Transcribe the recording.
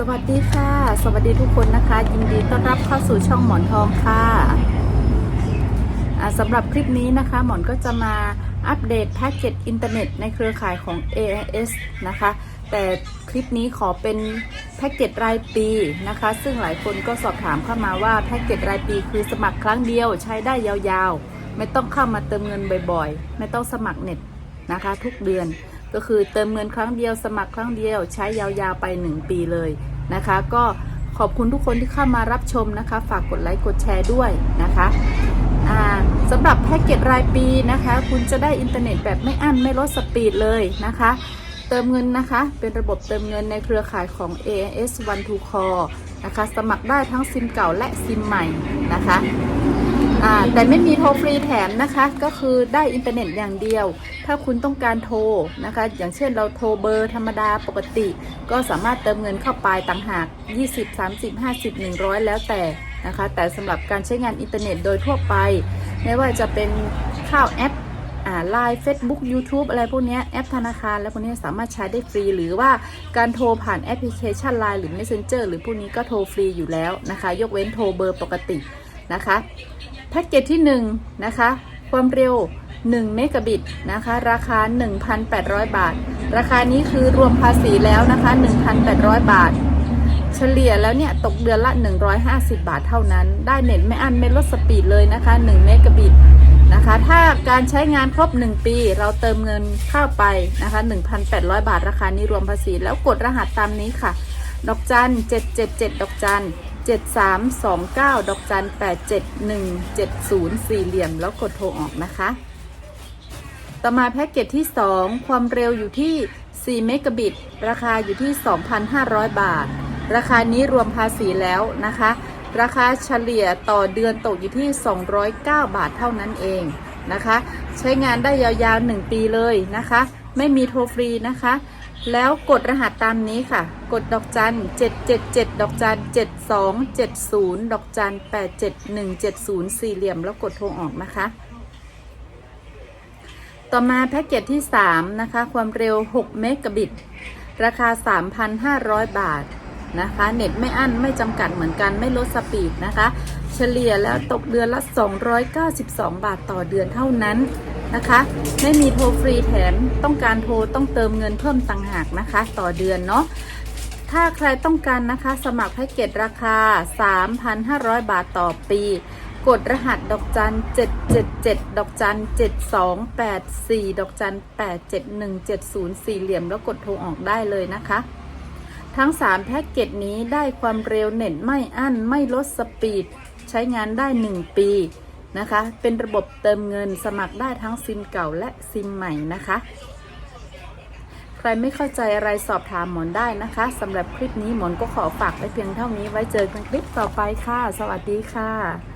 สวัสดีค่ะ สวัสดีทุกคนนะคะ ยินดีต้อนรับเข้าสู่ช่องหมอนทองค่ะสำหรับคลิปนี้นะคะ หมอนก็จะมาอัปเดตแพ็กเกจอินเทอร์เน็ตในเครือข่ายของ AIS นะคะ แต่คลิปนี้ขอเป็นแพ็กเกจรายปีนะคะ ซึ่งหลายคนก็สอบถามเข้ามาว่าแพ็กเกจรายปีคือสมัครครั้งเดียวใช้ได้ยาวๆ ไม่ต้องเข้ามาเติมเงินบ่อยๆ ไม่ต้องสมัครเน็ตนะคะ ทุกเดือน ก็คือเติมเงินครั้งเดียวสมัครครั้งเดียวใช้ยาวๆไป 1 ปีเลยนะคะ ก็ขอบคุณทุกคนที่เข้ามารับชมนะคะ ฝากกดไลค์กดแชร์ด้วยนะคะสำหรับแพ็กเกจรายปีนะคะ คุณจะได้อินเทอร์เน็ตแบบไม่อั้นไม่ลดสปีดเลยนะคะ เติมเงินนะคะ เป็นระบบเติมเงินในเครือข่ายของ AIS One to Call นะคะ สมัครได้ทั้งซิมเก่าและซิมใหม่นะคะแต่ไม่มีโทรฟรีแถมนะคะ ก็คือได้อินเทอร์เน็ตอย่างเดียว ถ้าคุณต้องการโทรนะคะ อย่างเช่นเราโทรเบอร์ธรรมดาปกติ ก็สามารถเติมเงินเข้าไปต่างหาก 20 30 50 100 แล้วแต่นะคะ แต่สำหรับการใช้งานอินเทอร์เน็ตโดยทั่วไป ไม่ว่าจะเป็นข้าวแอป ไลน์เฟซบุ๊กยูทูบอะไรพวกนี้แอปธนาคารแล้วพวกนี้สามารถใช้ได้ฟรี หรือว่าการโทรผ่านแอปพลิเคชัน Line หรือ Messenger หรือพวกนี้ก็โทรฟรีอยู่แล้วนะคะ ยกเว้นโทรเบอร์ปกตินะคะแพ็กเกจที่1นะคะความเร็ว 1 เมกะบิตนะคะ ราคา 1,800 บาท ราคานี้คือรวมภาษีแล้วนะคะ 1,800 บาท เฉลี่ยแล้วเนี่ย ตกเดือนละ 150 บาทเท่านั้น ได้เน็ตไม่อั้นไม่ลดสปีดเลยนะคะ 1 เมกะบิต นะคะ ถ้าการใช้งานครบ 1 ปี เราเติมเงินเข้าไปนะคะ 1,800 บาทราคานี้รวมภาษี แล้วกดรหัสตามนี้ค่ะ ดอกจัน 777 ดอกจัน 7329 ดอกจัน 87170สี่เหลี่ยม แล้วกดโทรออกนะคะ ต่อมาแพ็กเกจที่ 2 ความเร็วอยู่ที่ 4 เมกะบิต ราคาอยู่ที่ 2,500 บาท ราคานี้รวมภาษีแล้วนะคะ ราคาเฉลี่ยต่อเดือนตกอยู่ที่ 209 บาทเท่านั้นเองนะคะ ใช้งานได้ยาวๆ 1 ปีเลยนะคะ ไม่มีโทรฟรีนะคะ แล้วกดรหัสตามนี้ค่ะ กดดอกจัน 777 ดอกจัน 7270 ดอกจัน 87170สี่เหลี่ยมแล้วกดโทรออกนะคะ ต่อมาแพ็กเกจที่ 3 นะคะ ความเร็ว 6 เมกะบิต ราคา 3,500 บาท นะคะ เน็ตไม่อั้นไม่จำกัดเหมือนกันไม่ลดสปีดนะคะ เฉลี่ยแล้วตกเดือนละ 292 บาทต่อเดือนเท่านั้นนะคะ ไม่มีโทรฟรีแถมต้องการโทรต้องเติมเงินเพิ่มต่างหากนะคะ ต่อเดือนเนาะถ้าใครต้องการนะคะสมัครแพ็กเกจราคา 3,500 บาทต่อปี กดรหัสดอกจัน 777 ดอกจัน 7284 ดอกจัน 87170 สี่เหลี่ยมแล้วกดโทรออกได้เลยนะคะ ทั้ง 3 แพ็กเกจนี้ได้ความเร็วเน็ตไม่อั้นไม่ลดสปีด ใช้งานได้ 1 ปีนะคะ เป็นระบบเติมเงินสมัครได้ทั้งซิมเก่าและซิมใหม่นะคะ ใครไม่เข้าใจอะไรสอบถามหมอนได้นะคะสำหรับคลิปนี้หมอนก็ขอฝากไว้เพียงเท่านี้ไว้เจอกันคลิปต่อไปค่ะ สวัสดีค่ะ